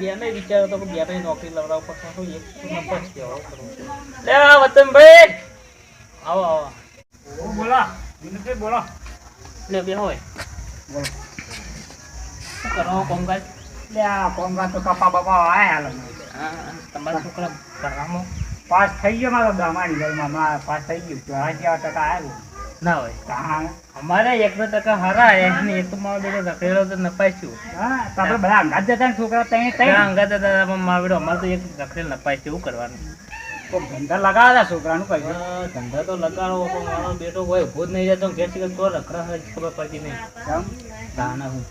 બે નહીં વિચારો તો કે બે નોકરી લવડાવ પણ તો એક નંબર છે. લે આ વતનભાઈ! આવો આવો. બોલા. વિનોદભાઈ બોલો. લે બે હોય. બોલો. શું કરો કોમકાજ લે આ કોંગા તો કપા બપા આયા હાલ. હા તમારા છોકરા ભણવામાં પાસ થઈ ગયો મારો દમાની ઘરમાં. માં પાસ થઈ ગયું. ચોરાસી ટકા આવ્યું. ના હોય. અમારે એક બે ટકા હારા અને એક તો મારો બેટો રખડેલો તો નપાઈશું હા આપણે બધા અંગાત જતા ને છોકરા તઈ તઈ. ત્યાં અંગાત હતા પણ મારો બેટો અમારે તો એક રખડેલ નપાય છે એવું કરવાનું. તો ધંધા લગાવ્યા છોકરાનું કઈ. ધંધા તો લગાડો પણ મારો બેટો કોઈ ઊભો જ નહીં જતો ઘેર શીખર તો રખડા હોય ખબર પડતી નહીં. તાના હું.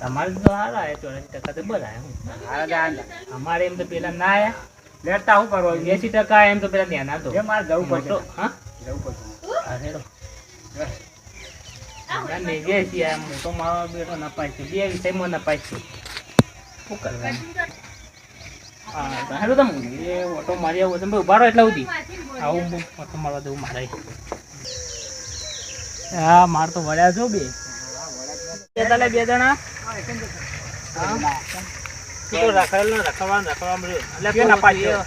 તમારે તો હારા આયા ચોરાસી ટકા તો બધા હું. અમારે એમ તો પેલા ના આવ્યા લેતા શું કરવું એસી ટકા એમ તો પેલા ધ્યાન આપતો એ મારે જવું પડશે. હા? જવું પડશે હા, હેડો. ના, જે છે આ મોટો મારો બેટો નપાય છે. બે વિષયમાં નપાય છે. શું કરવાનું? હા તો હેડો તમે એ ઓટો મારી આવો તમે ઊભા રહો એટલા સુધી આવું ઓટો મારવા દઉં મારે. હા માર તો વળ્યા છો બે. બે તાલે બે જણા? તું તો ને રખડવાનું રખડવાનું. એટલે નપાય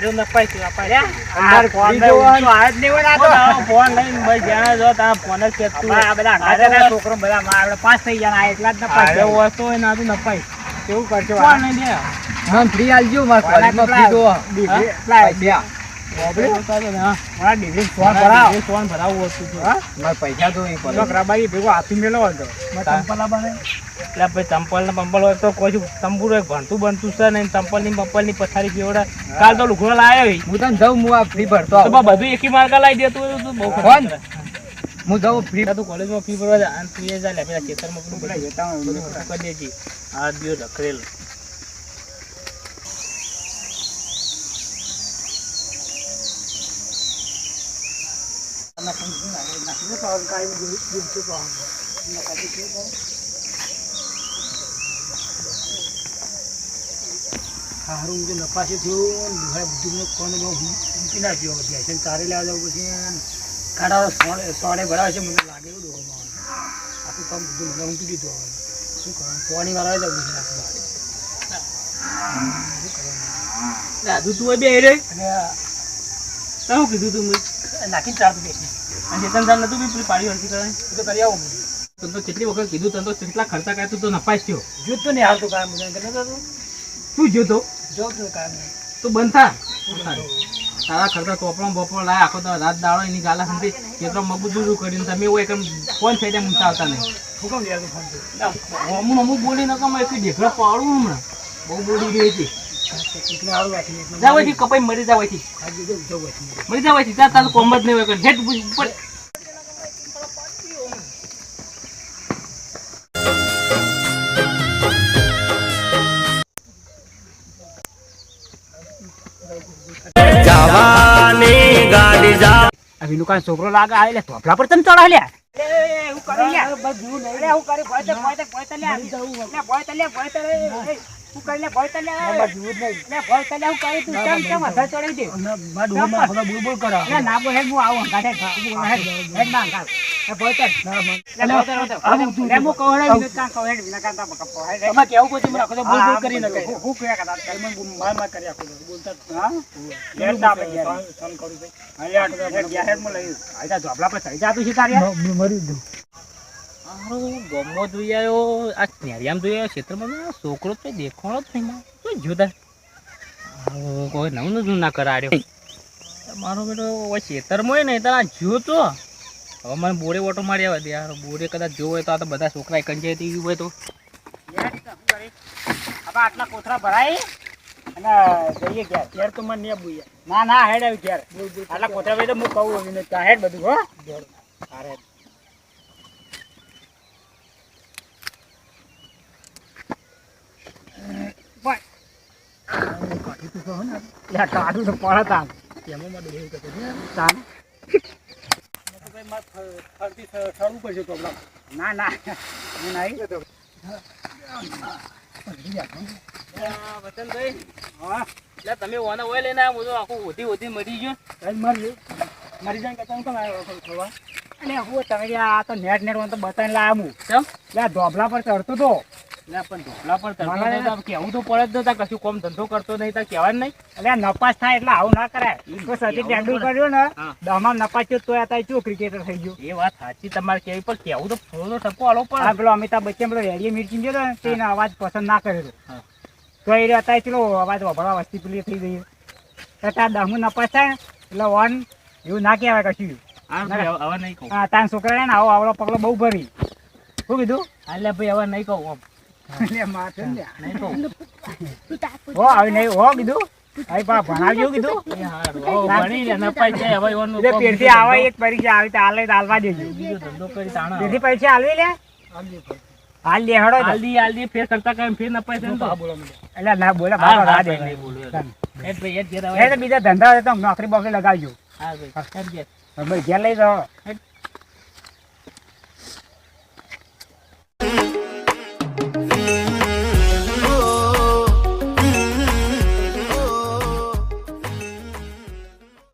છે? નપાઈ છે નપાય અંદર ફોન જોવાનું આ જ હોય આ તો. ફોન લઈને ભાઈ જ્યાં જો તા ફોન જ પેકતું આ બધા અંગાત છોકરો બધા આપણે પાસ થઈ ગયા ને આ એકલા જ નપાઈ પાસ વસ્તુ હોય ના તો નપાઈ કેવું કરજો ફોન દે મને ફ્રી આલજો મારા કોલેજમાં ફ્રી દો. ડિગ્રી ચંપલ લાવવાને. એટલે ભાઈ ચંપલ ને પંપલ હોય તો કોઈ તંબુરો ભણતું બનતું છે ને ચંપલની બંપલની પથારી પીવડા કાલ તો લુગડો હોય. હું તને જાઉં હું આ ફ્રી ભરતો બધું એકી માર્કા લાવી દેતું બહુ હું જાઉં ફ્રી તું કોલેજમાં ફી ભરવા જા અને તું એ જા પેલા ખેતરમાં પેલું પેલા જતા હોય બધું બધું ખોટું કરી દેજે. આ દિયો રખડેલ હારું જે નપાસી થયું બધું કોણ મૂકી નાખ્યો છે તારે લેવા જવું પછી કાઢા સોડે સોડે ભરાવે છે મને લાગે એવું ડોહો આખું કામ બધું મને ઊંઘી દીધું હવે શું કરવાનું પાણી વાળા જવું છે આખું દાદુ તું બે રે. અને શું કીધું તું મેં? નાખી ચાર બેસી. અને ચેતન સાહેબ નતું બી પેલી પાડી હતી કરે તો કરી આવું. તને તો કેટલી વખત કીધું તને તો કેટલા ખર્ચા કાય તું તો નપાસ થયો. જોત તો નહીં હારતું કામ મને કે નતો તું જોતો જો તો? જો તો કામ તું બંધ થા. તારા ખર્ચા ચોપડો બોપડો લાય. આખો તો રાત દાડો એની ગાલા સંતી કેટલો મગજૂરું કરીને તમે એવું એકમ ફોન થઈ જાય મૂકતા આવતા નહીં. હું કેમ લેવા ફોન અમુક અમુક બોલી નકમ એટલી ઢેકડા પાડું હમણાં. બહુ બોલી ગઈ હતી. મરી જાવ અહીંથી આજે જો જો પછી મરી ત્યાં તારું કોમ જ નહીં હોય હેઠ ઉપર. છોકરો લાગે, આ એટલે ધોપલા પર તમે ચડા લે તો લ્યા ભોય તો લે હું કરી લે ભોય તો લ્યા લે ભોય તો લ્યા હું કરી તું કેમ કેમ હસા ચડી દે. મા ડોહો માં બધા બોલ બોલ કરા. લે ના બોલ હેડ હું આવું હંગાતે હેડ ના હંગાત એ ભોય તો લે ભોય તો લે હું કહું હેડ વિનોદ કાં કહું હેડ વિનોદ કાં તા બકા હેડ તમે કેવું કોઈ તમે રાખો તો બોલ બોલ કરી ન કહે. હું કયા કદા કરી મને માર માર કરી આખો બોલતા હા? હેડ ના આપણે ફોન કરું ભાઈ હા યાર હેડ ગયા હેડમાં લઈ આયતા ઝોપલા પર ચડી જાતું છે તારે મરી દઉં. ગમો જોઈ આવ્યો આ નેરિયામ જોઈ આવ્યો ક્ષેત્રમાં છોકરો તો દેખાણો જ નહીં શું જોતા? કોઈ નવું ના કરાડ્યો. મારો બેટો ખેતરમાં હોય ને તારા હવે મને બોરે ઓટો મારી આવે યાર બોરે કદાચ જો હોય તો આ તો બધા છોકરા કંચાયતી હોય તો. આટલા કોથરા ભરાય અને જઈએ ઘેર. ઘેર તો મને નહીં ના ના હેડ આવી ઘેર. આટલા કોથરા ભાઈ તો હું કહું હેડ બધું હો. કાઢું તો પડે તાન તેમાં માં ડોહી કરતો છે ના ના ના હું નહીં વતનભાઈ હા એટલે તમે ઓને ઓય લઈને આવ્યા બધું આખું ઓધી ઓધી મરી ગયો મરી મરી જાય તમે કેમ આવ્યો ખોવા અને હું તમે આ તો નેટ નેટ તો બતાવીને લાવ્યા હું કેમ? એટલે ધોબલા પર ચડતો તો. પણ ઢોકળા પર તરતો તો કેવું તો પડે જ નતા કશું કોમ ધંધો કરતો નહીં તાર કહેવાય નહીં. એટલે નપાસ થાય એટલે આવું ના કરાય. તો સચિન તેંડુલકર રહ્યો ને હા. નપાસ થયો તોય અત્યારે ચો ક્રિકેટર થઈ ગયો. એ વાત સાચી તમારે કેવી પણ કેવું તો થોડો ટપકો આલો આ પેલો અમિતાભ બચ્ચન પેલો રેડિયો મિર્ચી ગયો ને તેનો અવાજ પસંદ ના કર્યો તો એ અત્યારે ચલો અવાજ વભળવા વસ્તી પેલી થઈ ગઈ. તો તાર નપાસ થાય એટલે વન એવું ના કહેવાય કશું. હા તાર આવો આવડો પગલો બહુ ભરી. શું કીધું? એટલે ભાઈ હવે નહીં કહું આમ. બીજો આવે. ધંધો- નોકરી બોકરી લગાવજો. ઘેર. લઈ જાઓ.